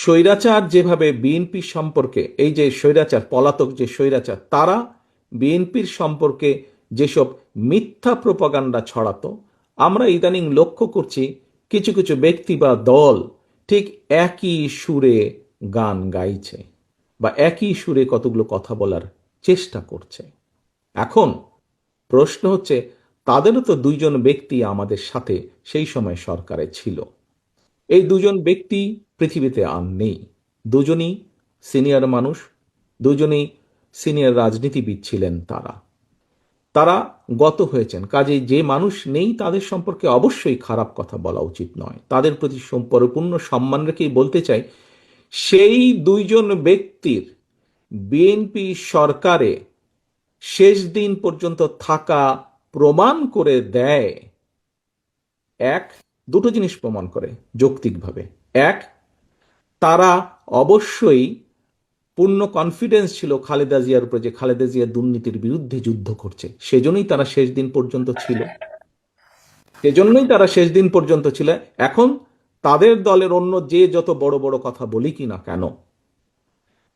স্বৈরাচার যেভাবে বিএনপি সম্পর্কে, এই যে স্বৈরাচার, পলাতক যে স্বৈরাচার, তারা বিএনপির সম্পর্কে যেসব মিথ্যা প্রপাগান্ডা ছড়াতো, আমরা ইদানিং লক্ষ্য করছি কিছু কিছু ব্যক্তি বা দল ঠিক একই সুরে গান গাইছে বা একই সুরে কতগুলো কথা বলার চেষ্টা করছে। এখন প্রশ্ন হচ্ছে, তাদেরও তো দুইজন ব্যক্তি আমাদের সাথে সেই সময় সরকারে ছিল। এই দুজন ব্যক্তি পৃথিবীতে আর নেই। দুজনই সিনিয়র মানুষ, দুজনেই সিনিয়র রাজনীতিবিদ ছিলেন তারা। তারা গত হয়েছেন। কাজেই যে মানুষ নেই তাদের সম্পর্কে অবশ্যই খারাপ কথা বলা উচিত নয়। তাদের প্রতি সম- পরিপূর্ণ সম্মান রেখেই বলতে চাই, সেই দুইজন ব্যক্তির বিএনপি সরকারে শেষ দিন পর্যন্ত থাকা প্রমাণ করে দেয় এক দুটো জিনিস প্রমাণ করে যৌক্তিকভাবে। এক, তারা অবশ্যই পূর্ণ কনফিডেন্স ছিল খালেদা জিয়ার উপরে যে খালেদা জিয়া দুর্নীতির বিরুদ্ধে যুদ্ধ করছে। সেজন্যই তারা শেষ দিন পর্যন্ত ছিল। সেজন্যই তারা শেষ দিন পর্যন্ত ছিল। এখন তাদের দলের অন্য যে যত বড় বড় কথা বলি কি না কেন,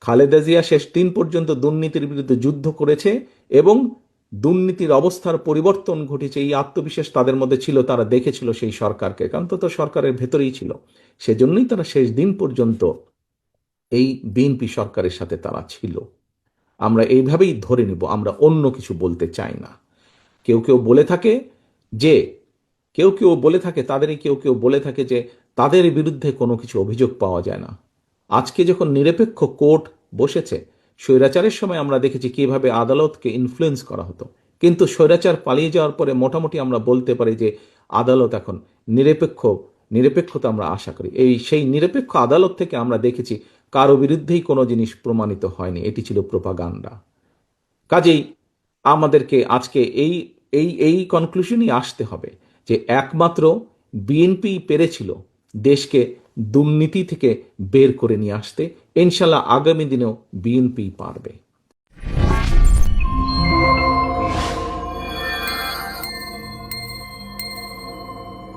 খালেদা জিয়া শেষ দিন পর্যন্ত দুর্নীতির বিরুদ্ধে যুদ্ধ করেছে এবং দুর্নীতির অবস্থার পরিবর্তন ঘটেছে, এই আত্মবিশ্বাস তাদের মধ্যে ছিল, তারা দেখেছিল সেই সরকারকে। কারণ তো সরকারের ভেতরেই ছিল। সেজন্যই তারা শেষ দিন পর্যন্ত এই বিএনপি সরকারের সাথে তারা ছিল। আমরা এইভাবেই ধরে নিব, আমরা অন্য কিছু বলতে চাই না। কেউ কেউ বলে থাকে যে, কেউ কেউ বলে থাকে, তাদেরই কেউ কেউ বলে থাকে যে, তাদের বিরুদ্ধে কোনো কিছু অভিযোগ পাওয়া যায় না। আজকে যখন নিরপেক্ষ কোর্ট বসেছে স্বৈরাচারের সময় আমরা দেখেছি কীভাবে আদালতকে ইনফ্লুয়েন্স করা হতো। কিন্তু স্বৈরাচার পালিয়ে যাওয়ার পরে মোটামুটি আমরা বলতে পারি যে আদালত এখন নিরপেক্ষ, নিরপেক্ষতা আমরা আশা করি। এই সেই নিরপেক্ষ আদালত থেকে আমরা দেখেছি কারও বিরুদ্ধেই কোনো জিনিস প্রমাণিত হয়নি। এটি ছিল প্রোপাগান্ডা কাজেই আমাদেরকে আজকে এই এই এই কনক্লুশনই আসতে হবে যে একমাত্র বিএনপি পেরেছিল দেশকে দুর্নীতি থেকে বের করে নিয়ে আসতে ইনশাল্লাহ আগামী দিনেও বিএনপি পারবে।